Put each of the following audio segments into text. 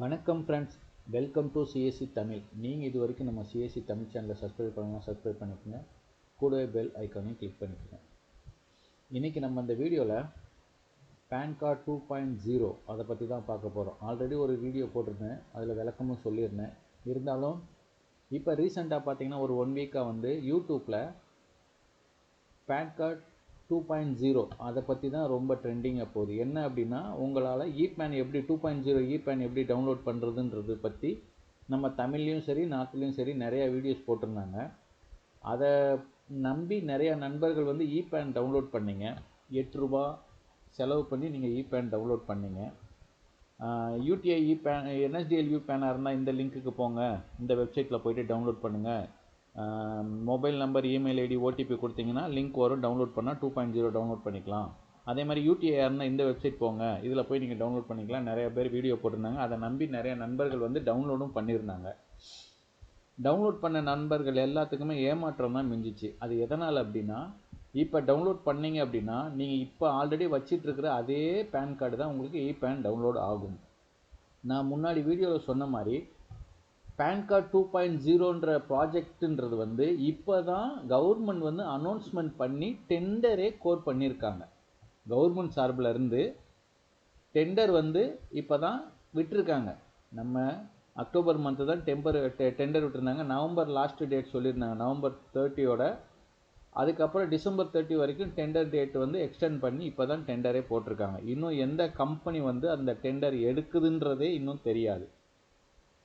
வணக்கம் friends welcome to CSC Tamil நீங்கள் இது வரைக்கும் நம்ம சிஎஸ்சி தமிழ் சேனலை சப்ஸ்கிரைப் பண்ணலாம் சப்ஸ்கிரைப் பண்ணிக்கோங்க. கூடவே பெல் ஐக்கானையும் கிளிக் பண்ணிக்கோங்க. இன்றைக்கி நம்ம இந்த வீடியோவில் PAN card two point zero அதை பற்றி தான் பார்க்க போகிறோம் ஆல்ரெடி ஒரு வீடியோ போட்டிருந்தேன். அதில் விளக்கமும் சொல்லியிருந்தேன். இருந்தாலும் இப்போ ரீசெண்டாக பார்த்தீங்கன்னா ஒரு ஒன் வீக்காக வந்து யூடியூப்பில் PAN card two point zero அதை பற்றி தான் ரொம்ப ட்ரெண்டிங்காக போகுது. என்ன அப்படின்னா உங்களால் இபேன் எப்படி two point zero e PAN எப்படி டவுன்லோட் பண்ணுறதுன்றது பற்றி நம்ம தமிழ்லேயும் சரி நார்த்லேயும் சரி நிறையா வீடியோஸ் போட்டிருந்தாங்க. அதை நம்பி நிறையா நண்பர்கள் வந்து ஈபேன் டவுன்லோட் பண்ணிங்க. எட்டு ரூபா செலவு பண்ணி நீங்கள் ஈபேன் டவுன்லோட் பண்ணிங்க. யூடிஐ இ என்எஸ்டிஎல் யூ பேனாக இருந்தால் இந்த லிங்க்குக்கு போங்க. இந்த வெப்சைட்டில் போய்ட்டு டவுன்லோட் பண்ணுங்கள் mobile number email ID OTP கொடுத்தீங்கன்னா லிங்க் வரும். டவுன்லோட் பண்ணால் டூ பாயிண்ட் ஜீரோ டவுன்லோட் பண்ணிக்கலாம். அதே மாதிரி யூடிஐ இந்த வெப்சைட் போங்க. இதில் போய் நீங்கள் டவுன்லோட் பண்ணிக்கலாம். நிறைய பேர் வீடியோ போட்டிருந்தாங்க. அதை நம்பி நிறைய நண்பர்கள் வந்து டவுன்லோடும் பண்ணியிருந்தாங்க. டவுன்லோட் பண்ண நண்பர்கள் எல்லாத்துக்குமே ஏமாற்றம் தான் மிஞ்சிச்சு. அது எதனால் அப்படின்னா இப்போ டவுன்லோட் பண்ணீங்க அப்படின்னா நீங்கள் இப்போ ஆல்ரெடி வச்சிட்ருக்கிற அதே பேன் கார்டு தான் உங்களுக்கு இ பேன் டவுன்லோட் ஆகும். நான் முன்னாடி வீடியோவில் சொன்ன மாதிரி பேன் கார்டு டூ பாயிண்ட் ஜீரோன்ற ப்ராஜெக்ட்டுன்றது வந்து இப்போ தான் கவர்மெண்ட் வந்து அனௌன்ஸ்மெண்ட் பண்ணி டெண்டரே கோர் பண்ணியிருக்காங்க கவர்மெண்ட் சார்பில் இருந்து டெண்டர் வந்து இப்போ தான் விட்டுருக்காங்க. நம்ம அக்டோபர் மந்த்து தான் டெம்பர் டெண்டர் விட்டுருந்தாங்க. நவம்பர் லாஸ்ட் டேட் சொல்லியிருந்தாங்க. நவம்பர் தேர்ட்டியோட அதுக்கப்புறம் டிசம்பர் தேர்ட்டி வரைக்கும் டெண்டர் டேட் வந்து எக்ஸ்டெண்ட் பண்ணி இப்போ தான் டெண்டரே போட்டிருக்காங்க. இன்னும் எந்த கம்பெனி வந்து அந்த டெண்டர் எடுக்குதுன்றதே இன்னும் தெரியாது.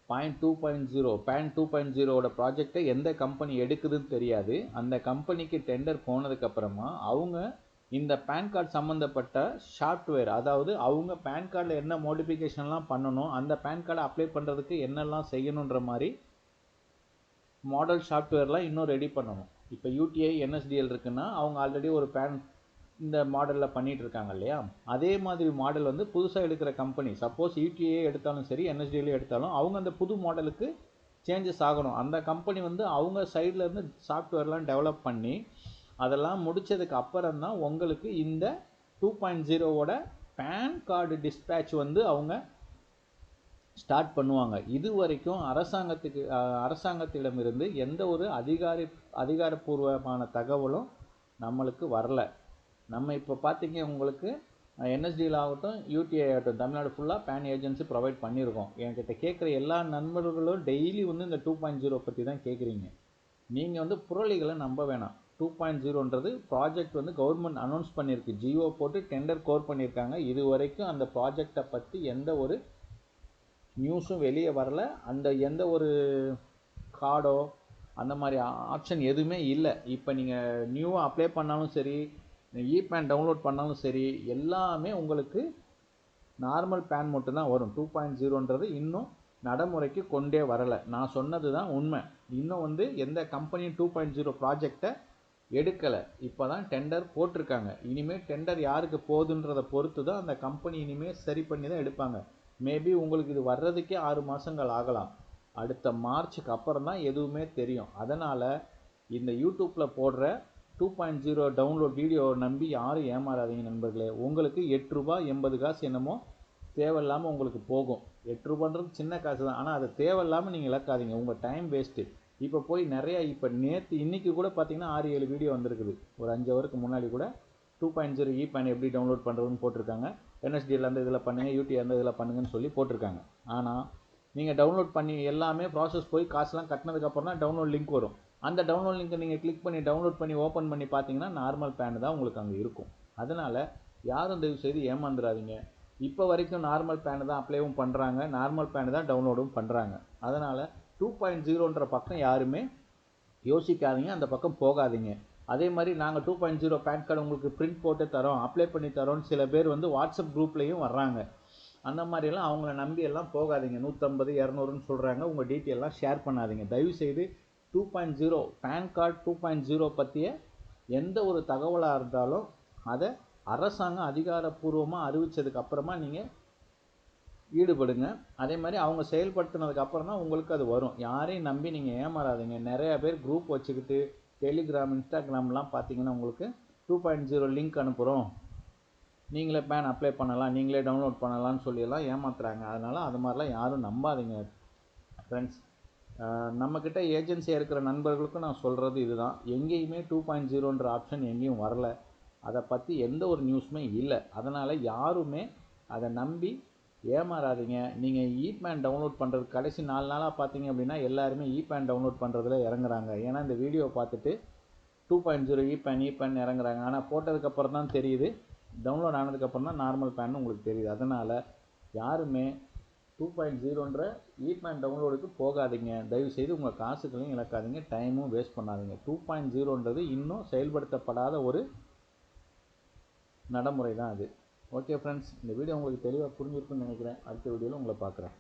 Point two point zero PAN two point ஜீரோவோட ப்ராஜெக்டை எந்த கம்பெனி எடுக்குதுன்னு தெரியாது. அந்த கம்பெனிக்கு டெண்டர் போனதுக்கப்புறமா அவங்க இந்த பேன் கார்டு சம்மந்தப்பட்ட சாஃப்ட்வேர் அதாவது அவங்க பேன் கார்டில் என்ன மோடிஃபிகேஷன்லாம் பண்ணணும் அந்த பேன் கார்டை அப்ளை பண்ணுறதுக்கு என்னெல்லாம் செய்யணுன்ற மாதிரி மாடல் சாஃப்ட்வேர்லாம் இன்னும் ரெடி பண்ணணும். இப்போ யூடிஐ என்எஸ்டிஎல் இருக்குன்னா அவங்க ஆல்ரெடி ஒரு பேன் இந்த மாடலில் பண்ணிகிட்டு இருக்காங்க இல்லையா அதே மாதிரி மாடல் வந்து புதுசாக எடுக்கிற கம்பெனி சப்போஸ் யூடிஏ எடுத்தாலும் சரி என்எஸ்டிஎல் எடுத்தாலும் அவங்க அந்த புது மாடலுக்கு சேஞ்சஸ் ஆகணும். அந்த கம்பெனி வந்து அவங்க சைடில் இருந்து சாஃப்ட்வேர்லாம் டெவலப் பண்ணி அதெல்லாம் முடித்ததுக்கு அப்புறம் தான் உங்களுக்கு இந்த டூ பாயிண்ட் ஜீரோவோட பேன் கார்டு டிஸ்பேட்ச் வந்து அவங்க ஸ்டார்ட் பண்ணுவாங்க. இது வரைக்கும் அரசாங்கத்துக்கு அரசாங்கத்திடமிருந்து எந்த ஒரு அதிகாரி அதிகாரப்பூர்வமான தகவலும் நம்மளுக்கு வரல. நம்ம இப்போ பார்த்தீங்க உங்களுக்கு என்எஸ்டியில் ஆகட்டும் யூடிஐ ஆகட்டும் தமிழ்நாடு ஃபுல்லாக பேன் ஏஜென்சி ப்ரொவைட் பண்ணியிருக்கோம் என்கிட்ட கேட்குற எல்லா நண்பர்களும் டெய்லி வந்து இந்த டூ பாயிண்ட் ஜீரோ பற்றி தான் கேட்குறீங்க நீங்கள் வந்து புரளிகளை நம்ப வேணாம். டூ பாயிண்ட் ஜீரோன்றது ப்ராஜெக்ட் வந்து கவர்மெண்ட் அனௌன்ஸ் பண்ணியிருக்கு ஜியோ போட்டு டெண்டர் கோர் பண்ணியிருக்காங்க இது வரைக்கும் அந்த ப்ராஜெக்டை பற்றி எந்த ஒரு நியூஸும் வெளியே வரல. அந்த எந்த ஒரு கார்டோ அந்த மாதிரி ஆப்ஷன் எதுவுமே இல்லை. இப்போ நீங்கள் நியூவாக அப்ளை பண்ணாலும் சரி இ பேன் டவுன்லோட் பண்ணாலும் சரி எல்லாமே உங்களுக்கு நார்மல் பேன் மட்டும்தான் வரும். டூ பாயிண்ட் ஜீரோன்றது இன்னும் நடைமுறைக்கு கொண்டே வரலை. நான் சொன்னது தான் உண்மை. இன்னும் வந்து எந்த கம்பெனியும் டூ பாயிண்ட் ஜீரோ ப்ராஜெக்டை எடுக்கலை. இப்போ தான் டெண்டர் போட்டிருக்காங்க. இனிமேல் டெண்டர் யாருக்கு போகுதுன்றதை பொறுத்து தான் அந்த கம்பெனி இனிமேல் சரி பண்ணி தான் எடுப்பாங்க. மேபி உங்களுக்கு இது வர்றதுக்கே ஆறு மாதங்கள் ஆகலாம். அடுத்த மார்ச்சுக்கு அப்புறம் தான் எதுவுமே தெரியும். அதனால் இந்த யூடியூப்பில் போடுற two point zero download video நம்பி யாரும் ஏமாறாதீங்க நண்பர்களே. உங்களுக்கு எட்டு ரூபா எண்பது காசு என்னமோ தேவையில்லாமல் உங்களுக்கு போகும். எட்டு ரூபான்றது சின்ன காசு தான். ஆனால் அதை தேவையில்லாமல் நீங்கள் இழக்காதீங்க. உங்கள் டைம் வேஸ்ட்டு இப்போ போய் நிறையா இப்போ நேற்று இன்றைக்கி கூட பார்த்தீங்கன்னா ஆறு ஏழு வீடியோ வந்திருக்குது. ஒரு அஞ்சு ஹவருக்கு முன்னாடி கூட two point zero e PAN எப்படி டவுன்லோட் பண்ணுறதுன்னு போட்டிருக்காங்க. என்எஸ்டியில் அந்த இதில் பண்ணுங்கள் யூடிஐ அந்த இதில் பண்ணுங்கன்னு சொல்லி போட்டிருக்காங்க. ஆனால் நீங்கள் டவுன்லோட் பண்ணி எல்லாமே ப்ராசஸ் போய் காசுலாம் கட்டினதுக்கப்புறம் தான் டவுன்லோட் லிங்க் வரும். அந்த டவுன்லோட் லிங்க்கை நீங்கள் கிளிக் பண்ணி டவுன்லோட் பண்ணி ஓப்பன் பண்ணி பார்த்தீங்கன்னா நார்மல் பேன் தான் உங்களுக்கு அங்கே இருக்கும். அதனால் யாரும் தயவு செய்து ஏமாந்துடாதீங்க இப்போ வரைக்கும் நார்மல் பேன் தான் அப்ளைவும் பண்ணுறாங்க நார்மல் பேன் தான் டவுன்லோடும் பண்ணுறாங்க அதனால் டூ பாயிண்ட் ஜீரோன்ற பக்கம் யாருமே யோசிக்காதீங்க. அந்த பக்கம் போகாதீங்க. அதே மாதிரி நாங்கள் two point zero PAN card உங்களுக்கு பிரிண்ட் போட்டு தரோம் அப்ளை பண்ணி தரோம்னு சில பேர் வந்து வாட்ஸ்அப் குரூப்லேயும் வர்றாங்க. அந்த மாதிரியெல்லாம் அவங்கள நம்பி எல்லாம் போகாதீங்க. நூற்றம்பது இரநூறுன்னு சொல்கிறாங்க உங்கள் டீட்டெயிலாம் ஷேர் பண்ணாதீங்க. தயவுசெய்து two point zero PAN card two point zero பற்றிய எந்த ஒரு தகவலாக இருந்தாலும் அதை அரசாங்கம் அதிகாரப்பூர்வமாக அறிவித்ததுக்கு அப்புறமா நீங்கள் ஈடுபடுங்க. அதே மாதிரி அவங்க செயல்படுத்தினதுக்கு அப்புறம் தான் உங்களுக்கு அது வரும். யாரையும் நம்பி நீங்கள் ஏமாறாதீங்க. நிறையா பேர் குரூப் வச்சுக்கிட்டு டெலிகிராம் இன்ஸ்டாகிராம்லாம் பார்த்தீங்கன்னா உங்களுக்கு டூ பாயிண்ட் ஜீரோ லிங்க் அனுப்புகிறோம் நீங்களே பேன் அப்ளை பண்ணலாம். நீங்களே டவுன்லோட் பண்ணலாம்னு சொல்லியெல்லாம் ஏமாத்துறாங்க. அதனால் அது மாதிரிலாம் யாரும் நம்பாதீங்க ஃப்ரெண்ட்ஸ் நம்மக்கிட்ட ஏஜென்சியாக இருக்கிற நண்பர்களுக்கும் நான் சொல்கிறது இதுதான். எங்கேயுமே டூ பாயிண்ட் ஜீரோன்ற ஆப்ஷன் எங்கேயும் வரல. அதை பற்றி எந்த ஒரு நியூஸுமே இல்லை. அதனால் யாருமே அதை நம்பி ஏமாறாதீங்க. நீங்கள் ஈபேன் டவுன்லோட் பண்ணுறது கடைசி நாலு நாளாக பார்த்தீங்க அப்படின்னா எல்லாருமே ஈபேன் டவுன்லோட் பண்ணுறதுல இறங்குறாங்க. ஏன்னா இந்த வீடியோ பார்த்துட்டு two point zero ePAN ePAN e இறங்குறாங்க. ஆனால் போட்டதுக்கப்புறம் தான் தெரியுது. டவுன்லோட் ஆனதுக்கப்புறம் தான் நார்மல் பேன் உங்களுக்கு தெரியுது. அதனால் யாருமே டூ பாயிண்ட் ஜீரோன்ற ஈட்மேன் டவுன்லோடுக்கு போகாதீங்க. தயவுசெய்து உங்கள் காசுகளையும் இழக்காதீங்க. டைமும் வேஸ்ட் பண்ணாதீங்க. டூ பாயிண்ட் ஜீரோன்றது இன்னும் செயல்படுத்தப்படாத ஒரு நடைமுறை தான் அது. ஓகே ஃப்ரெண்ட்ஸ் இந்த வீடியோ உங்களுக்கு தெளிவாக புரிஞ்சிருக்குன்னு நினைக்கிறேன். அடுத்த வீடியோவில் உங்களை பார்க்குறேன்.